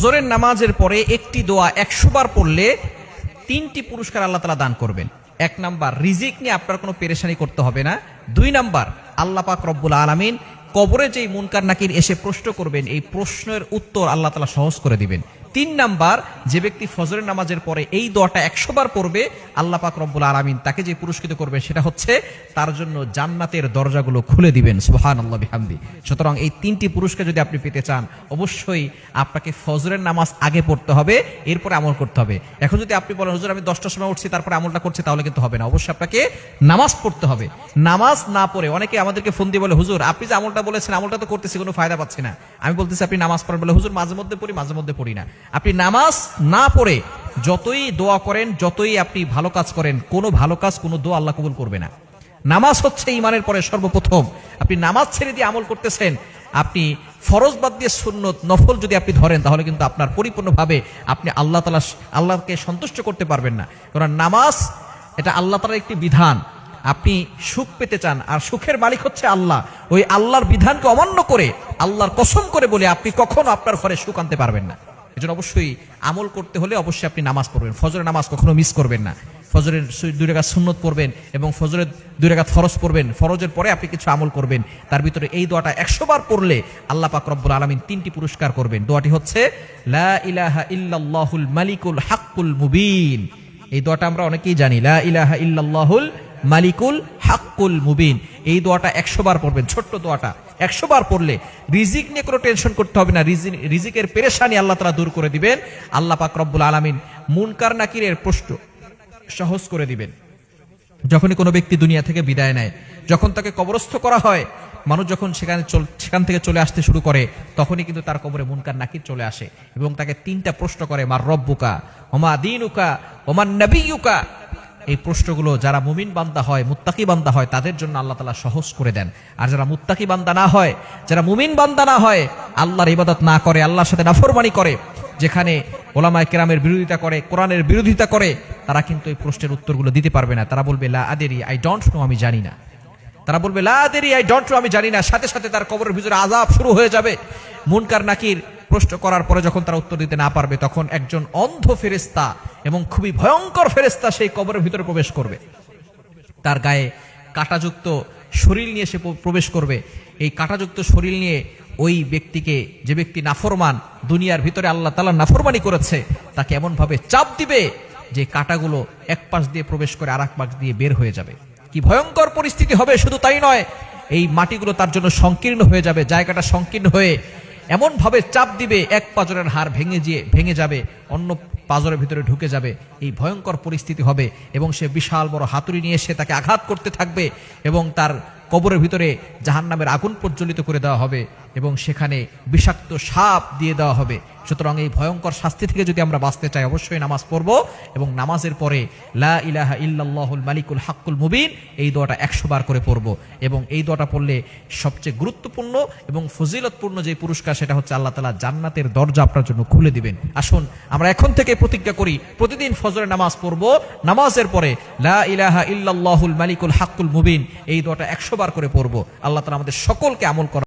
ফজরের নামাজের পরে একটি দোয়া একশো বার পড়লে তিনটি পুরস্কার আল্লাহ তালা দান করবেন। এক নাম্বার, রিজিক নিয়ে আপনার কোনো পেরেশানি করতে হবে না। দুই নাম্বার, আল্লাহ পাক রব্বুল আলমিন কবরে যেই মুনকার নাকির এসে প্রশ্ন করবেন, এই প্রশ্নের উত্তর আল্লাহ তালা সহজ করে দিবেন। তিন নাম্বার, যে ব্যক্তি ফজরের নামাজের পরে এই দোয়াটা একশো বার পড়বে, আল্লাহ পাক রব্বুল আলমিন তাকে যে পুরস্কৃত করবে সেটা হচ্ছে তার জন্য জান্নাতের দরজাগুলো খুলে দিবেন সুহান আল্লাহ বিহামদি। সুতরাং এই তিনটি পুরস্কার যদি আপনি পেতে চান, অবশ্যই আপনাকে ফজরের নামাজ আগে পড়তে হবে, এরপরে আমল করতে হবে। এখন যদি আপনি বলেন, হুজুর, আমি দশটার সময় উঠছি, তারপরে আমলটা করছি, তাহলে কিন্তু হবে না। অবশ্যই আপনাকে নামাজ পড়তে হবে। নামাজ না পড়ে অনেকে আমাদেরকে ফোন দিয়ে বলে, হুজুর, আপনি যে আমলটা বলেছেন, আমলটা তো করতেছি, কোনো ফায়দা পাচ্ছি না। আমি বলতেছি, আপনি নামাজ পড়েন, বলে, হুজুর, মাঝে মধ্যে পড়ি, মাঝে মধ্যে পড়ি না। আপনি নামাজ না পড়ে যতই দোয়া করেন, যতই আপনি ভালো কাজ করেন, কোনো ভালো কাজ, কোনো দোয়া আল্লাহ কবুল করবে না। নামাজ হচ্ছে ইমানের পরে সর্বপ্রথম। আপনি নামাজ ছেড়ে দিয়ে আমল করতেছেন, আপনি ফরজ বাদ দিয়ে সুন্নত নফল যদি আপনি ধরেন, তাহলে কিন্তু আপনার পরিপূর্ণভাবে আপনি আল্লাহ তালা আল্লাহকে সন্তুষ্ট করতে পারবেন না। কারণ নামাজ, এটা আল্লাহ তালার একটি বিধান। আপনি সুখ পেতে চান, আর সুখের মালিক হচ্ছে আল্লাহ। ওই আল্লাহর বিধানকে অমান্য করে, আল্লাহর কসম করে বলে আপনি কখনো আপনার ঘরে সুখ আনতে পারবেন না। এজন্য অবশ্যই আমল করতে হলে অবশ্যই আপনি নামাজ পড়বেন। ফজরের নামাজ কখনো মিস করবেন না। ফজরের দুই রেখাত সুন্নত পড়বেন এবং ফজরের দুই রেখাত ফরজ পড়বেন। ফরজের পরে আপনি কিছু আমল করবেন। তার ভিতরে এই দোয়াটা একশো বার পড়লে আল্লাহ পাক রব্বুল আলমিন তিনটি পুরস্কার করবেন। দোয়াটি হচ্ছে, লা ইলাহা ইল্লাল্লাহুল মালিকুল হাক্কুল মুবিন। এই দোয়াটা আমরা অনেকেই জানি, লা ইলাহা ইল্লাল্লাহুল মালিকুল হাক্কুল মুবিন। এই দোয়াটা একশো বার পড়বেন। ছোট্ট দোয়াটা। একশো বার পড়লে রিজিক নিয়ে কোনো টেনশন করতে হবে না। রিজি- রিজিকের পেরেশানি আল্লাহ তালা দূর করে দিবেন। আল্লাহ পাক রব্বুল আলমিন মুনকার নাকিরের প্রশ্ন সহজ করে দিবেন। যখনই কোনো ব্যক্তি দুনিয়া থেকে বিদায় নেয়, যখন তাকে কবরস্থ করা হয়, মানুষ যখন সেখানে সেখান থেকে চলে আসতে শুরু করে, তখনই কিন্তু তার কবরে মুনকার নাকির চলে আসে এবং তাকে তিনটা প্রশ্ন করে, মার রব্বুকা, ওমা দিনুকা ওমান নবীকা এই প্রশ্নগুলো যারা মুমিন বান্দা হয়, মুত্তাকি বান্দা হয়, তাদের জন্য আল্লাহ তালা সহজ করে দেন। আর যারা মুত্তাকি বান্দা না হয়, যারা মুমিন বান্দা না হয়, আল্লাহর ইবাদত না করে, আল্লাহর সাথে নাফরমানি করে, যেখানে ওলামায় কেরামের বিরোধিতা করে, কোরআনের বিরোধিতা করে, তারা কিন্তু এই প্রশ্নের উত্তরগুলো দিতে পারবে না। তারা বলবে, লা আদেরি, আই ডোন্ট নো, আমি জানি না। তারা বলবে, লা আদেরি, আই ডোন্ট নো, আমি জানি না। সাথে সাথে তার কবরের ভিতরে আজাব শুরু হয়ে যাবে। মুনকার নাকির প্রশ্ন করার পরে যখন তারা উত্তর দিতে না পারবে, তখন একজন অন্ধ ফেরেস্তা এবং খুবই ভয়ঙ্কর ফেরেস্তা সেই কবরের ভিতরে প্রবেশ করবে। তার গায়ে কাঁটাযুক্ত শরীর নিয়ে সে প্রবেশ করবে। এই কাঁটাযুক্ত শরীর নিয়ে ওই ব্যক্তিকে, যে ব্যক্তি নাফরমান, দুনিয়ার ভিতরে আল্লাহ তালা নাফরমানি করেছে, তাকে এমনভাবে চাপ দিবে যে কাঁটাগুলো এক পাশ দিয়ে প্রবেশ করে আর এক পাশ দিয়ে বের হয়ে যাবে। কি ভয়ঙ্কর পরিস্থিতি হবে, শুধু তাই নয়, এই মাটিগুলো তার জন্য সংকীর্ণ হয়ে যাবে, জায়গাটা সংকীর্ণ হয়ে এমন ভাবে চাপ দিবে, এক পাজরের হাড় ভেঙে গিয়ে ভেঙে যাবে, অন্য পাজরের ভিতরে ঢুকে যাবে, এই ভয়ঙ্কর পরিস্থিতি হবে। এবং সে বিশাল বড় হাতুড়ি নিয়ে সে তাকে আঘাত করতে থাকবে এবং তার কবরের ভিতরে জাহান্নামের আগুন প্রজ্বলিত করে দেওয়া হবে। এবং সেখানে বিষাক্ত সাপ দিয়ে দেওয়া হবে। সুতরাং এই ভয়ঙ্কর শাস্তি থেকে যদি আমরা বাঁচতে চাই, অবশ্যই নামাজ পড়ব এবং নামাজের পরে লা ইলাহা ইল্লাল্লাহুল মালিকুল হাক্কুল মুবিন, এই দোয়াটা একশো বার করে পড়ব। এবং এই দোয়াটা পড়লে সবচেয়ে গুরুত্বপূর্ণ এবং ফজিলতপূর্ণ যে পুরস্কার, সেটা হচ্ছে আল্লাহ তালা জান্নাতের দরজা আপনার জন্য খুলে দিবেন। আসুন, আমরা এখন থেকে প্রতিজ্ঞা করি, প্রতিদিন ফজরের নামাজ পড়ব। নামাজের পরে লা ইলাহা ইল্লাল্লাহুল মালিকুল হাক্কুল মুবিন, এই দোয়াটা একশো বার করে পড়ব। আল্লাহ তালা আমাদের সকলকে আমল করা